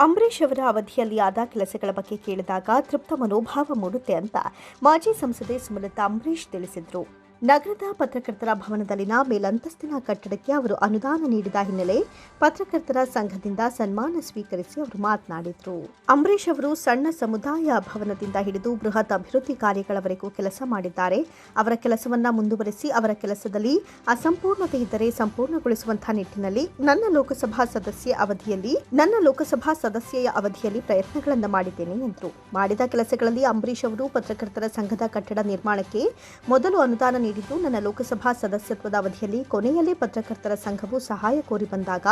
ಅಂಬರೀಷ್ ಅವರ ಅವಧಿಯಲ್ಲಿ ಆದ ಕೆಲಸಗಳ ಬಗ್ಗೆ ಕೇಳಿದಾಗ ತೃಪ್ತ ಮನೋಭಾವ ಮೂಡುತ್ತೆ ಅಂತ ಮಾಜಿ ಸಂಸದೆ ಸುಮಲತಾ ಅಂಬರೀಷ್ ತಿಳಿಸಿದ್ರು. ನಗರದ ಪತ್ರಕರ್ತರ ಭವನದಲ್ಲಿನ ಮೇಲಂತಸ್ತಿನ ಕಟ್ಟಡಕ್ಕೆ ಅವರು ಅನುದಾನ ನೀಡಿದ ಹಿನ್ನೆಲೆ ಪತ್ರಕರ್ತರ ಸಂಘದಿಂದ ಸನ್ಮಾನ ಸ್ವೀಕರಿಸಿ ಅವರು ಮಾತನಾಡಿದರು. ಅಂಬರೀಷ್ ಅವರು ಸಣ್ಣ ಸಮುದಾಯ ಭವನದಿಂದ ಹಿಡಿದು ಬೃಹತ್ ಅಭಿವೃದ್ಧಿ ಕಾರ್ಯಗಳವರೆಗೂ ಕೆಲಸ ಮಾಡಿದ್ದಾರೆ. ಅವರ ಕೆಲಸವನ್ನ ಮುಂದುವರೆಸಿ ಅವರ ಕೆಲಸದಲ್ಲಿ ಅಸಂಪೂರ್ಣತೆ ಇದ್ದರೆ ಸಂಪೂರ್ಣಗೊಳಿಸುವಂತಹ ನಿಟ್ಟಿನಲ್ಲಿ ನನ್ನ ಲೋಕಸಭಾ ಸದಸ್ಯ ಅವಧಿಯಲ್ಲಿ, ನನ್ನ ಲೋಕಸಭಾ ಸದಸ್ಯೆಯ ಅವಧಿಯಲ್ಲಿ ಪ್ರಯತ್ನಗಳನ್ನು ಮಾಡಿದ್ದೇನೆ ಎಂದರು. ಮಾಡಿದ ಕೆಲಸಗಳಲ್ಲಿ ಅಂಬರೀಷ್ ಅವರು ಪತ್ರಕರ್ತರ ಸಂಘದ ಕಟ್ಟಡ ನಿರ್ಮಾಣಕ್ಕೆ ಮೊದಲು ಅನುದಾನ ನೀಡಿದ್ದು, ನನ್ನ ಲೋಕಸಭಾ ಸದಸ್ಯತ್ವದ ಅವಧಿಯಲ್ಲಿ ಕೊನೆಯಲ್ಲಿ ಪತ್ರಕರ್ತರ ಸಂಘವು ಸಹಾಯ ಕೋರಿ ಬಂದಾಗ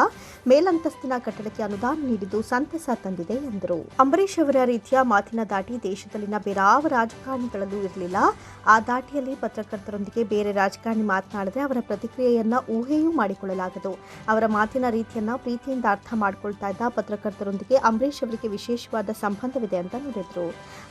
ಮೇಲಂತಸ್ತಿನ ಕಟ್ಟಡಕ್ಕೆ ಅನುದಾನ ನೀಡಿದ್ದು ಸಂತಸ ತಂದಿದೆ ಎಂದರು. ಅಂಬರೀಷ್ ಅವರ ರೀತಿಯ ಮಾತಿನ ದಾಟಿ ದೇಶದಲ್ಲಿನ ಬೇರಾವ ರಾಜಕಾರಣಿಗಳಲ್ಲೂ ಇರಲಿಲ್ಲ. ಆ ದಾಟಿಯಲ್ಲಿ ಪತ್ರಕರ್ತರೊಂದಿಗೆ ಬೇರೆ ರಾಜಕಾರಣಿ ಮಾತನಾಡಿದರೆ ಅವರ ಪ್ರತಿಕ್ರಿಯೆಯನ್ನ ಊಹೆಯೂ ಮಾಡಿಕೊಳ್ಳಲಾಗದು. ಅವರ ಮಾತಿನ ರೀತಿಯನ್ನ ಪ್ರೀತಿಯಿಂದ ಅರ್ಥ ಮಾಡಿಕೊಳ್ತಾ ಇದ್ದ ಪತ್ರಕರ್ತರೊಂದಿಗೆ ಅಂಬರೀಷ್ ಅವರಿಗೆ ವಿಶೇಷವಾದ ಸಂಬಂಧವಿದೆ ಅಂತ ನುಡಿದ್ರು.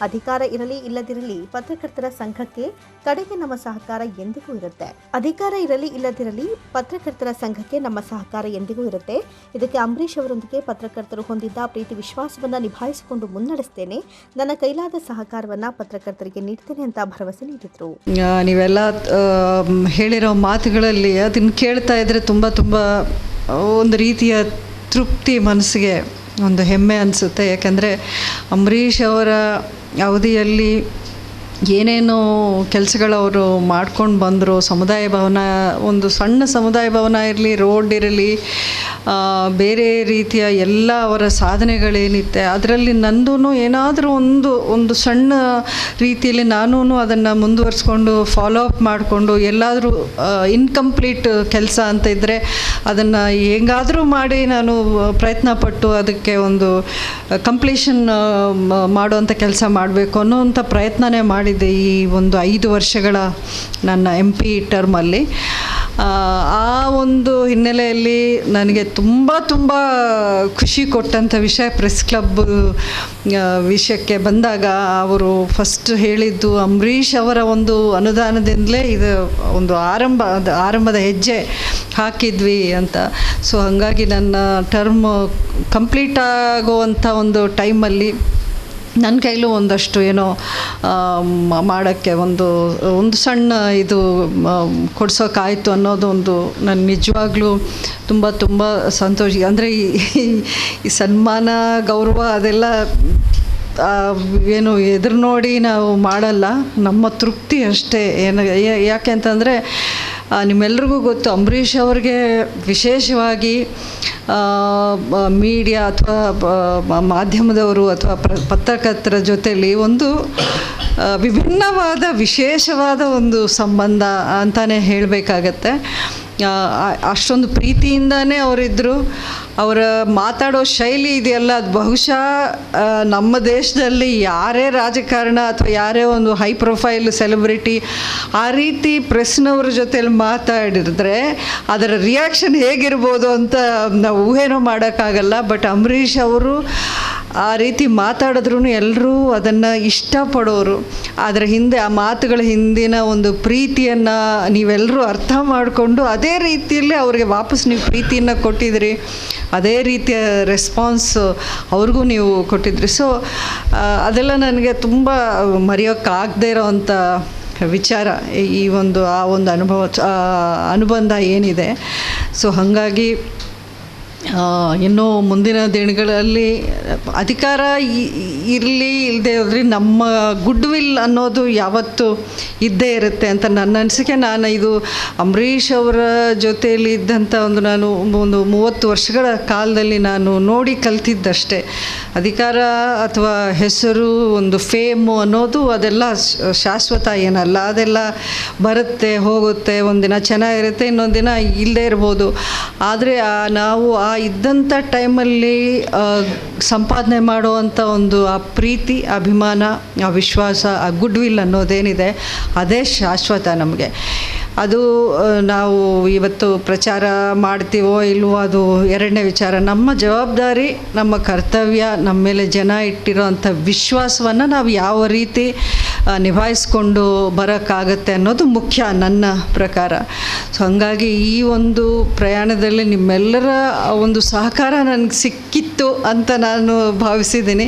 ಅಧಿಕಾರ ಇರಲಿ, ಇಲ್ಲದಿರಲಿ, ಪತ್ರಕರ್ತರ ಸಂಘಕ್ಕೆ ಕಡೆಗೆ ನಮ್ಮ ಸಹಕಾರ ಎಂದಿಗೂ ಇರುತ್ತೆ. ಅಧಿಕಾರ ಇರಲಿ, ಇಲ್ಲದಿರಲಿ ಪತ್ರಕರ್ತರ ಸಂಘಕ್ಕೆ ನಮ್ಮ ಸಹಕಾರ ಎಂದಿಗೂ ಇರುತ್ತೆ. ಇದಕ್ಕೆ ಅಂಬರೀಷ್ ಅವರೊಂದಿಗೆ ಪತ್ರಕರ್ತರು ಹೊಂದಿದ್ದ ಪ್ರೀತಿ ವಿಶ್ವಾಸವನ್ನು ನಿಭಾಯಿಸಿಕೊಂಡು ಮುನ್ನಡೆಸ್ತೇನೆ. ನನ್ನ ಕೈಲಾದ ಸಹಕಾರವನ್ನ ಪತ್ರಕರ್ತರಿಗೆ ನೀಡ್ತೇನೆ ಅಂತ ಭರವಸೆ ನೀಡಿದ್ರು. ನೀವೆಲ್ಲ ಹೇಳಿರೋ ಮಾತುಗಳಲ್ಲಿ ಅದನ್ನು ಕೇಳ್ತಾ ಇದ್ರೆ ತುಂಬ ತುಂಬ ಒಂದು ರೀತಿಯ ತೃಪ್ತಿ ಮನಸ್ಸಿಗೆ ಒಂದು ಹೆಮ್ಮೆ ಅನಿಸುತ್ತೆ. ಯಾಕಂದರೆ ಅಂಬರೀಷ್ ಅವರ ಅವಧಿಯಲ್ಲಿ ಏನೇನು ಕೆಲಸಗಳವರು ಮಾಡ್ಕೊಂಡು ಬಂದರು, ಸಮುದಾಯ ಭವನ, ಒಂದು ಸಣ್ಣ ಸಮುದಾಯ ಭವನ ಇರಲಿ, ರೋಡ್ ಇರಲಿ ಬೇರೆ ರೀತಿಯ ಎಲ್ಲ ಅವರ ಸಾಧನೆಗಳೇನಿತ್ತೆ, ಅದರಲ್ಲಿ ನಂದೂ ಏನಾದರೂ ಒಂದು ಒಂದು ಸಣ್ಣ ರೀತಿಯಲ್ಲಿ ನಾನೂ ಅದನ್ನು ಮುಂದುವರಿಸ್ಕೊಂಡು ಫಾಲೋ ಅಪ್ ಮಾಡಿಕೊಂಡು ಎಲ್ಲಾದರೂ ಇನ್ಕಂಪ್ಲೀಟ್ ಕೆಲಸ ಅಂತ ಇದ್ದರೆ ಅದನ್ನು ಹೆಂಗಾದರೂ ಮಾಡಿ ನಾನು ಪ್ರಯತ್ನ ಪಟ್ಟು ಅದಕ್ಕೆ ಒಂದು ಕಂಪ್ಲೀಷನ್ ಮಾಡುವಂಥ ಕೆಲಸ ಮಾಡಬೇಕು ಅನ್ನೋವಂಥ ಪ್ರಯತ್ನನೇ ಮಾಡಿದ್ದೆ ಈ ಒಂದು ಐದು ವರ್ಷಗಳ ನನ್ನ ಎಂ ಪಿ ಟರ್ಮಲ್ಲಿ ಆ ಒಂದು ಹಿನ್ನೆಲೆಯಲ್ಲಿ ನನಗೆ ತುಂಬ ತುಂಬ ಖುಷಿ ಕೊಟ್ಟಂಥ ವಿಷಯ ಪ್ರೆಸ್ ಕ್ಲಬ್ ವಿಷಯಕ್ಕೆ ಬಂದಾಗ ಅವರು ಫಸ್ಟ್ ಹೇಳಿದ್ದು ಅಂಬರೀಷ್ ಅವರ ಒಂದು ಅನುದಾನದಿಂದಲೇ ಇದು ಒಂದು ಆರಂಭ ಆರಂಭದ ಹೆಜ್ಜೆ ಹಾಕಿದ್ವಿ ಅಂತ. ಸೊ ಹಾಗಾಗಿ ನನ್ನ ಟರ್ಮ್ ಕಂಪ್ಲೀಟ್ ಆಗುವಂಥ ಒಂದು ಟೈಮಲ್ಲಿ ನನ್ನ ಕೈಲೂ ಒಂದಷ್ಟು ಏನೋ ಮಾಡೋಕ್ಕೆ ಒಂದು ಒಂದು ಸಣ್ಣ ಇದು ಕೊಡ್ಸೋಕ್ಕಾಯಿತು ಅನ್ನೋದು ಒಂದು ನನ್ನ ನಿಜವಾಗ್ಲೂ ತುಂಬ ತುಂಬ ಸಂತೋಷ. ಅಂದರೆ ಈ ಸನ್ಮಾನ, ಗೌರವ ಅದೆಲ್ಲ ಏನು ಎದುರು ನೋಡಿ ನಾವು ಮಾಡಲ್ಲ. ನಮ್ಮ ತೃಪ್ತಿ ಅಷ್ಟೇ. ಏನು ಯಾಕೆ ಅಂತಂದರೆ ನಿಮ್ಮೆಲ್ರಿಗೂ ಗೊತ್ತು, ಅಂಬರೀಷ್ ಅವ್ರಿಗೆ ವಿಶೇಷವಾಗಿ ಮೀಡಿಯಾ ಅಥವಾ ಮಾಧ್ಯಮದವರು ಅಥವಾ ಪತ್ರಕರ್ತರ ಜೊತೆಯಲ್ಲಿ ಒಂದು ವಿಭಿನ್ನವಾದ, ವಿಶೇಷವಾದ ಒಂದು ಸಂಬಂಧ ಅಂತಲೇ ಹೇಳಬೇಕಾಗತ್ತೆ. ಅಷ್ಟೊಂದು ಪ್ರೀತಿಯಿಂದನೇ ಅವರಿದ್ದರು ಅವರ ಮಾತಾಡೋ ಶೈಲಿ ಇದೆಯಲ್ಲ, ಅದು ಬಹುಶಃ ನಮ್ಮ ದೇಶದಲ್ಲಿ ಯಾರೇ ರಾಜಕಾರಣ ಅಥವಾ ಯಾರೇ ಒಂದು ಹೈ ಪ್ರೊಫೈಲ್ ಸೆಲೆಬ್ರಿಟಿ ಆ ರೀತಿ ಪ್ರೆಸ್ನವ್ರ ಜೊತೆಲಿ ಮಾತಾಡಿದ್ರೆ ಅದರ ರಿಯಾಕ್ಷನ್ ಹೇಗಿರ್ಬೋದು ಅಂತ ನಾವು ಊಹೆನೂ ಮಾಡೋಕ್ಕಾಗಲ್ಲ. ಬಟ್ ಅಂಬರೀಷ್ ಅವರು ಆ ರೀತಿ ಮಾತಾಡಿದ್ರೂ ಎಲ್ಲರೂ ಅದನ್ನು ಇಷ್ಟಪಡೋರು. ಅದರ ಹಿಂದೆ ಆ ಮಾತುಗಳ ಹಿಂದಿನ ಒಂದು ಪ್ರೀತಿಯನ್ನು ನೀವೆಲ್ಲರೂ ಅರ್ಥ ಮಾಡಿಕೊಂಡು ಅದೇ ರೀತಿಯಲ್ಲಿ ಅವ್ರಿಗೆ ವಾಪಸ್ ನೀವು ಪ್ರೀತಿಯನ್ನು ಕೊಟ್ಟಿದ್ರಿ, ಅದೇ ರೀತಿಯ ರೆಸ್ಪಾನ್ಸ್ ಅವ್ರಿಗೂ ನೀವು ಕೊಟ್ಟಿದ್ರಿ. ಸೊ ಅದೆಲ್ಲ ನನಗೆ ತುಂಬ ಮರೆಯೋಕ್ಕಾಗದೇ ಇರೋವಂಥ ವಿಚಾರ ಈ ಒಂದು, ಆ ಒಂದು ಅನುಭವ ಅನುಬಂಧ ಏನಿದೆ. ಸೊ ಹಾಗಾಗಿ ಇನ್ನು ಮುಂದಿನ ದಿನಗಳಲ್ಲಿ ಅಧಿಕಾರ ಇರಲಿ ಇಲ್ಲದೆ ಹೋದ್ರೆ ನಮ್ಮ ಗುಡ್ ವಿಲ್ ಅನ್ನೋದು ಯಾವತ್ತು ಇದ್ದೇ ಇರುತ್ತೆ ಅಂತ ನನ್ನ ಅನಿಸಿಕೆ. ನಾನು ಇದು ಅಂಬರೀಷ್ ಅವರ ಜೊತೆಯಲ್ಲಿ ಇದ್ದಂಥ ಒಂದು ನಾನು ಒಂದು ಮೂವತ್ತು ವರ್ಷಗಳ ಕಾಲದಲ್ಲಿ ನಾನು ನೋಡಿ ಕಲ್ತಿದ್ದಷ್ಟೇ. ಅಧಿಕಾರ ಅಥವಾ ಹೆಸರು, ಒಂದು ಫೇಮು ಅನ್ನೋದು ಅದೆಲ್ಲ ಶಾಶ್ವತ ಏನಲ್ಲ. ಅದೆಲ್ಲ ಬರುತ್ತೆ, ಹೋಗುತ್ತೆ. ಒಂದಿನ ಚೆನ್ನಾಗಿರುತ್ತೆ ಇನ್ನೊಂದು ದಿನ ಇಲ್ಲದೇ ಇರ್ಬೋದು. ಆದರೆ ನಾವು ಆ ಇದ್ದಂಥ ಟೈಮಲ್ಲಿ ಸಂಪಾದನೆ ಮಾಡುವಂಥ ಒಂದು, ಆ, ಪ್ರೀತಿ, ಅಭಿಮಾನ, ಆ, ವಿಶ್ವಾಸ, ಆ ಗುಡ್ ವಿಲ್ ಅನ್ನೋದೇನಿದೆ, ಅದೇ ಶಾಶ್ವತ ನಮಗೆ. ಅದು ನಾವು ಇವತ್ತು ಪ್ರಚಾರ ಮಾಡ್ತೀವೋ ಇಲ್ವೋ ಅದು ಎರಡನೇ ವಿಚಾರ. ನಮ್ಮ ಜವಾಬ್ದಾರಿ, ನಮ್ಮ ಕರ್ತವ್ಯ, ನಮ್ಮ ಮೇಲೆ ಜನ ಇಟ್ಟಿರೋ ಅಂಥ ವಿಶ್ವಾಸವನ್ನು ನಾವು ಯಾವ ರೀತಿ ನಿಭಾಯಿಸ್ಕೊಂಡು ಬರೋಕ್ಕಾಗತ್ತೆ ಅನ್ನೋದು ಮುಖ್ಯ, ನನ್ನ ಪ್ರಕಾರ. ಸೊ ಹಾಗಾಗಿ ಈ ಒಂದು ಪ್ರಯಾಣದಲ್ಲಿ ನಿಮ್ಮೆಲ್ಲರ ಒಂದು ಸಹಕಾರ ನನಗೆ ಸಿಕ್ಕಿತ್ತು ಅಂತ ನಾನು ಭಾವಿಸಿದ್ದೀನಿ.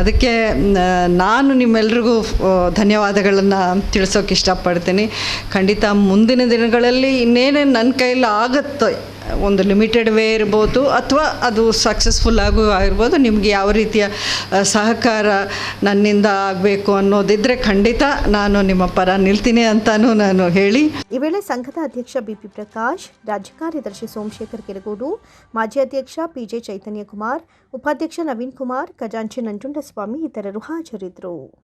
ಅದಕ್ಕೆ ನಾನು ನಿಮ್ಮೆಲ್ರಿಗೂ ಧನ್ಯವಾದಗಳನ್ನು ತಿಳಿಸೋಕೆ ಇಷ್ಟಪಡ್ತೀನಿ. ಖಂಡಿತ ಮುಂದಿನ ದಿನಗಳಲ್ಲಿ ಇನ್ನೇನೇನು ನನ್ನ ಕೈಯಲ್ಲಿ ಆಗುತ್ತೋ ಒಂದು ಲಿಮಿಟೆಡ್ ವೇ ಇರ್ಬೋದು ಅಥವಾ ಅದು ಸಕ್ಸಸ್ಫುಲ್ ಆಗು ಆಗಿರ್ಬೋದು, ನಿಮಗೆ ಯಾವ ರೀತಿಯ ಸಹಕಾರ ನನ್ನಿಂದ ಆಗಬೇಕು ಅನ್ನೋದಿದ್ದರೆ ಖಂಡಿತ ನಾನು ನಿಮ್ಮ ಪರ ನಿಲ್ತೀನಿ ಅಂತಲೂ ನಾನು ಹೇಳಿ. ಈ ವೇಳೆ ಸಂಘದ ಅಧ್ಯಕ್ಷ ಬಿಪಿ ಪ್ರಕಾಶ್, ರಾಜ್ಯ ಕಾರ್ಯದರ್ಶಿ ಸೋಮಶೇಖರ್ ಕೆರಗೋಡು, ಮಾಜಿ ಅಧ್ಯಕ್ಷ ಪಿಜೆ ಚೈತನ್ಯ ಕುಮಾರ್ ಉಪಾಧ್ಯಕ್ಷ ನವೀನ್ ಕುಮಾರ್, ಖಜಾಂಚಿ ನಂಜುಂಡಸ್ವಾಮಿ ಇತರರು ಹಾಜರಿದ್ದರು.